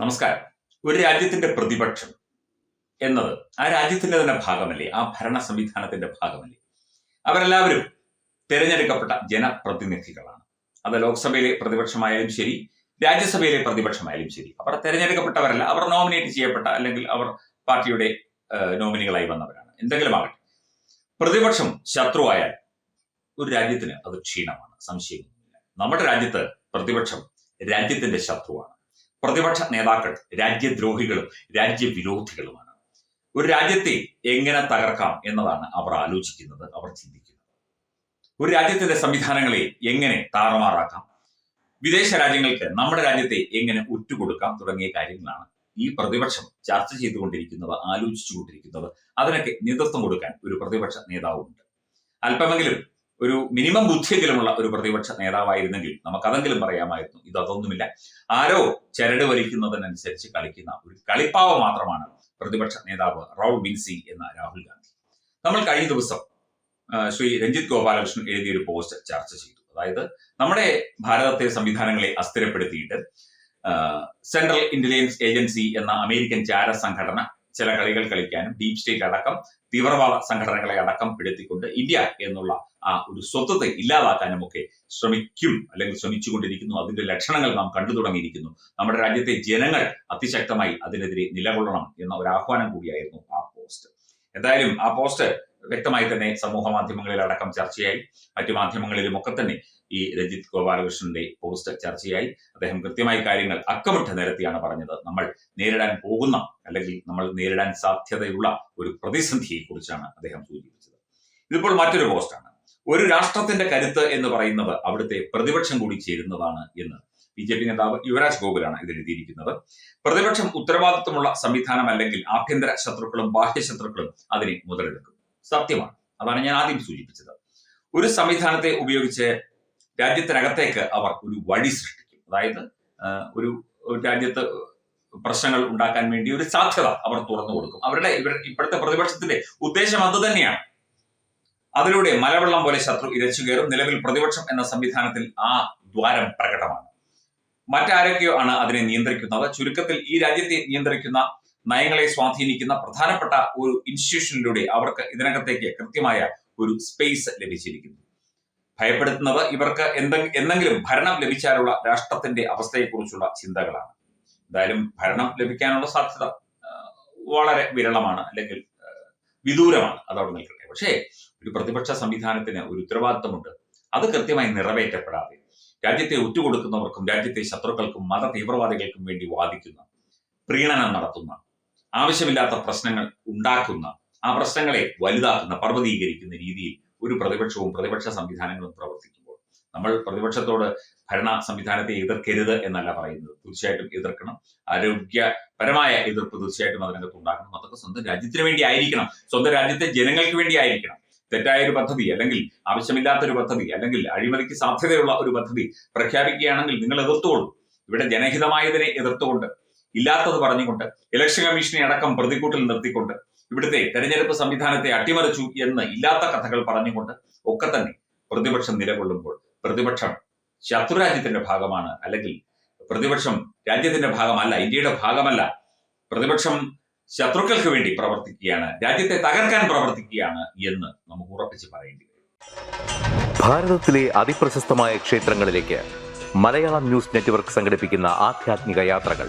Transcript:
നമസ്കാരം. ഒരു രാജ്യത്തിന്റെ പ്രതിപക്ഷം എന്നത് ആ രാജ്യത്തിന്റെ തന്നെ ഭാഗമല്ലേ? ആ ഭരണ സംവിധാനത്തിന്റെ ഭാഗമല്ലേ? അവരെല്ലാവരും തിരഞ്ഞെടുക്കപ്പെട്ട ജനപ്രതിനിധികളാണ്. അത് ലോക്സഭയിലെ പ്രതിപക്ഷമായാലും ശരി രാജ്യസഭയിലെ പ്രതിപക്ഷമായാലും ശരി. അവർ തിരഞ്ഞെടുക്കപ്പെട്ടവരല്ല. അവർ നോമിനേറ്റ് ചെയ്യപ്പെട്ട അല്ലെങ്കിൽ അവർ പാർട്ടിയുടെ നോമിനികളായി വന്നവരാണ്. എന്തെങ്കിലും ആകട്ടെ. പ്രതിപക്ഷം ശത്രുവായാൽ ഒരു രാജ്യത്തിന് അത് ക്ഷീണമാണ്. സംശയമൊന്നുമില്ല. നമ്മുടെ രാജ്യത്ത് പ്രതിപക്ഷം രാജ്യത്തിന്റെ ശത്രുവാണ്. പ്രതിപക്ഷ നേതാക്കൾ രാജ്യദ്രോഹികളും രാജ്യവിരോധികളുമാണ്. ഒരു രാജ്യത്തെ എങ്ങനെ തകർക്കാം എന്നതാണ് അവർ ആലോചിക്കുന്നത് അവർ ചിന്തിക്കുന്നത്. ഒരു രാജ്യത്തിന്റെ സംവിധാനങ്ങളെ എങ്ങനെ താറുമാറാക്കാം? വിദേശ രാജ്യങ്ങൾക്ക് നമ്മുടെ രാജ്യത്തെ എങ്ങനെ ഒറ്റുകൊടുക്കാം തുടങ്ങിയ കാര്യങ്ങളാണ് ഈ പ്രതിപക്ഷം ചർച്ച ചെയ്തുകൊണ്ടിരിക്കുന്നത് ആലോചിച്ചുകൊണ്ടിരിക്കുന്നത്. അതിനൊക്കെ നേതൃത്വം കൊടുക്കാൻ ഒരു പ്രതിപക്ഷ നേതാവുമുണ്ട് അല്പമെങ്കിലും ഒരു മിനിമം ബുദ്ധിയെങ്കിലുമുള്ള ഒരു പ്രതിപക്ഷ നേതാവായിരുന്നെങ്കിൽ നമുക്കതെങ്കിലും പറയാമായിരുന്നു. ഇത് അതൊന്നുമില്ല. ആരോ ചരട് വലിക്കുന്നതിനനുസരിച്ച് കളിക്കുന്ന ഒരു കളിപ്പാവ മാത്രമാണ് പ്രതിപക്ഷ നേതാവ് റൗൾ ബിൻസി എന്ന രാഹുൽ ഗാന്ധി. നമ്മൾ കഴിഞ്ഞ ദിവസം ശ്രീ രഞ്ജിത് ഗോപാലകൃഷ്ണൻ എഴുതിയ ഒരു പോസ്റ്റ് ചർച്ച ചെയ്തു. അതായത് നമ്മുടെ ഭാരതത്തെ സംവിധാനങ്ങളെ അസ്ഥിരപ്പെടുത്തിയിട്ട് സെൻട്രൽ ഇന്റലിജൻസ് ഏജൻസി എന്ന അമേരിക്കൻ ചാര സംഘടന ചില കളികൾ കളിക്കാനും ഡീപ് സ്റ്റേറ്റ് അടക്കം തീവ്രവാദ സംഘടനകളെ അടക്കം പെടുത്തിക്കൊണ്ട് ഇന്ത്യ എന്നുള്ള ആ ഒരു സ്വത്വത്തെ ഇല്ലാതാക്കാനും ഒക്കെ ശ്രമിക്കും അല്ലെങ്കിൽ ശ്രമിച്ചുകൊണ്ടിരിക്കുന്നു. അതിന്റെ ലക്ഷണങ്ങൾ നാം കണ്ടു തുടങ്ങിയിരിക്കുന്നു. നമ്മുടെ രാജ്യത്തെ ജനങ്ങൾ അതിശക്തമായി അതിനെതിരെ നിലകൊള്ളണം എന്ന ഒരു ആഹ്വാനം കൂടിയായിരുന്നു ആ പോസ്റ്റ് എന്തായാലും ആ പോസ്റ്റ് വ്യക്തമായി തന്നെ സമൂഹ മാധ്യമങ്ങളിൽ അടക്കം ചർച്ചയായി. മറ്റു മാധ്യമങ്ങളിലും ഒക്കെ തന്നെ ഈ രഞ്ജിത്ത് ഗോപാലകൃഷ്ണന്റെ പോസ്റ്റ് ചർച്ചയായി. അദ്ദേഹം കൃത്യമായി കാര്യങ്ങൾ അക്കമിട്ട് നിരത്തിയാണ് പറഞ്ഞത്. നമ്മൾ നേരിടാൻ പോകുന്ന അല്ലെങ്കിൽ നമ്മൾ നേരിടാൻ സാധ്യതയുള്ള ഒരു പ്രതിസന്ധിയെ കുറിച്ചാണ് അദ്ദേഹം സൂചിപ്പിച്ചത്. ഇതിപ്പോൾ മറ്റൊരു പോസ്റ്റാണ്. ഒരു രാഷ്ട്രത്തിന്റെ കരുത്ത് എന്ന് പറയുന്നത് അവിടുത്തെ പ്രതിപക്ഷം കൂടി ചേരുന്നതാണ് എന്ന് ബി ജെ പി നേതാവ് യുവരാജ് ഗോകുലാണ് ഇതിൽ എഴുതിയിരിക്കുന്നത്. പ്രതിപക്ഷം ഉത്തരവാദിത്വമുള്ള സംവിധാനം അല്ലെങ്കിൽ ആഭ്യന്തര ശത്രുക്കളും ബാഹ്യ ശത്രുക്കളും അതിനെ മുതലെടുക്കും. സത്യമാണ്. അതാണ് ഞാൻ ആദ്യം സൂചിപ്പിച്ചത്. ഒരു സംവിധാനത്തെ ഉപയോഗിച്ച് രാജ്യത്തിനകത്തേക്ക് അവർ ഒരു വഴി സൃഷ്ടിക്കും. അതായത് ഒരു രാജ്യത്ത് പ്രശ്നങ്ങൾ ഉണ്ടാക്കാൻ വേണ്ടി ഒരു സാധ്യത അവർ തുറന്നു കൊടുക്കും. അവരുടെ ഇവർ ഇപ്പോഴത്തെ പ്രതിപക്ഷത്തിന്റെ ഉദ്ദേശം അത് തന്നെയാണ്. അതിലൂടെ മലവെള്ളം പോലെ ശത്രു ഇരച്ചു കയറും. നിലവിൽ പ്രതിപക്ഷം എന്ന സംവിധാനത്തിൽ ആ ദ്വാരം പ്രകടമാണ്. മറ്റാരൊക്കെയോ ആണ് അതിനെ നിയന്ത്രിക്കുന്നത്. ചുരുക്കത്തിൽ ഈ രാജ്യത്തെ നിയന്ത്രിക്കുന്ന നയങ്ങളെ സ്വാധീനിക്കുന്ന പ്രധാനപ്പെട്ട ഒരു ഇൻസ്റ്റിറ്റ്യൂഷനിലൂടെ അവർക്ക് ഇതിനകത്തേക്ക് കൃത്യമായ ഒരു സ്പേസ് ലഭിച്ചിരിക്കുന്നു. ഭയപ്പെടുത്തുന്നത് ഇവർക്ക് എന്തെങ്കിലും ഭരണം ലഭിച്ചാലുള്ള രാഷ്ട്രത്തിന്റെ അവസ്ഥയെക്കുറിച്ചുള്ള ചിന്തകളാണ്. എന്തായാലും ഭരണം ലഭിക്കാനുള്ള സാധ്യത വളരെ വിരളമാണ് അല്ലെങ്കിൽ വിദൂരമാണ് അതവിടെ നിൽക്കട്ടെ. പക്ഷേ ഒരു പ്രതിപക്ഷ സംവിധാനത്തിന് ഒരു ഉത്തരവാദിത്തമുണ്ട്. അത് കൃത്യമായി നിറവേറ്റപ്പെടാതെ രാജ്യത്തെ ഒറ്റുകൊടുക്കുന്നവർക്കും രാജ്യത്തെ ശത്രുക്കൾക്കും മത തീവ്രവാദികൾക്കും വേണ്ടി വാദിക്കുന്ന പ്രീണനം നടത്തുന്ന ആവശ്യമില്ലാത്ത പ്രശ്നങ്ങൾ ഉണ്ടാക്കുന്ന ആ പ്രശ്നങ്ങളെ വലുതാക്കുന്ന പർവതീകരിക്കുന്ന രീതിയിൽ ഒരു പ്രതിപക്ഷവും പ്രതിപക്ഷ സംവിധാനങ്ങളും പ്രവർത്തിക്കുമ്പോൾ നമ്മൾ പ്രതിപക്ഷത്തോട് ഭരണ സംവിധാനത്തെ എതിർക്കരുത് എന്നല്ല പറയുന്നത്. തീർച്ചയായിട്ടും എതിർക്കണം. ആരോഗ്യപരമായ എതിർപ്പ് തീർച്ചയായിട്ടും അതിനകത്ത് ഉണ്ടാക്കണം. അതൊക്കെ സ്വന്തം രാജ്യത്തിന് വേണ്ടി ആയിരിക്കണം. സ്വന്തം രാജ്യത്തെ ജനങ്ങൾക്ക് വേണ്ടി ആയിരിക്കണം. തെറ്റായ ഒരു പദ്ധതി അല്ലെങ്കിൽ ആവശ്യമില്ലാത്ത ഒരു പദ്ധതി അല്ലെങ്കിൽ അഴിമതിക്ക് സാധ്യതയുള്ള ഒരു പദ്ധതി പ്രഖ്യാപിക്കുകയാണെങ്കിൽ നിങ്ങൾ എതിർത്തോളൂ. ഇവിടെ ജനഹിതമായതിനെ എതിർത്തുകൊണ്ട് ഇല്ലാത്തത് പറഞ്ഞുകൊണ്ട് ഇലക്ഷൻ കമ്മീഷനെ അടക്കം പ്രതിക്കൂട്ടിൽ നിർത്തിക്കൊണ്ട് ഇവിടുത്തെ തെരഞ്ഞെടുപ്പ് സംവിധാനത്തെ അട്ടിമറിച്ചു എന്ന് ഇല്ലാത്ത കഥകൾ പറഞ്ഞുകൊണ്ട് ഒക്കെ തന്നെ പ്രതിപക്ഷം നിലകൊള്ളുമ്പോൾ പ്രതിപക്ഷം ശത്രുരാജ്യത്തിന്റെ ഭാഗമാണ് അല്ലെങ്കിൽ പ്രതിപക്ഷം രാജ്യത്തിന്റെ ഭാഗമല്ല ഇന്ത്യയുടെ ഭാഗമല്ല. പ്രതിപക്ഷം ശത്രുക്കൾക്ക് വേണ്ടി പ്രവർത്തിക്കുകയാണ് രാജ്യത്തെ തകർക്കാൻ പ്രവർത്തിക്കുകയാണ് എന്ന് നമുക്ക് ഉറപ്പിച്ച് പറയേണ്ടി വരും. ഭാരതത്തിലെ അതിപ്രശസ്തമായ ക്ഷേത്രങ്ങളിലേക്ക് മലയാളം ന്യൂസ് നെറ്റ്വർക്ക് സംഘടിപ്പിക്കുന്ന ആധ്യാത്മിക യാത്രകൾ.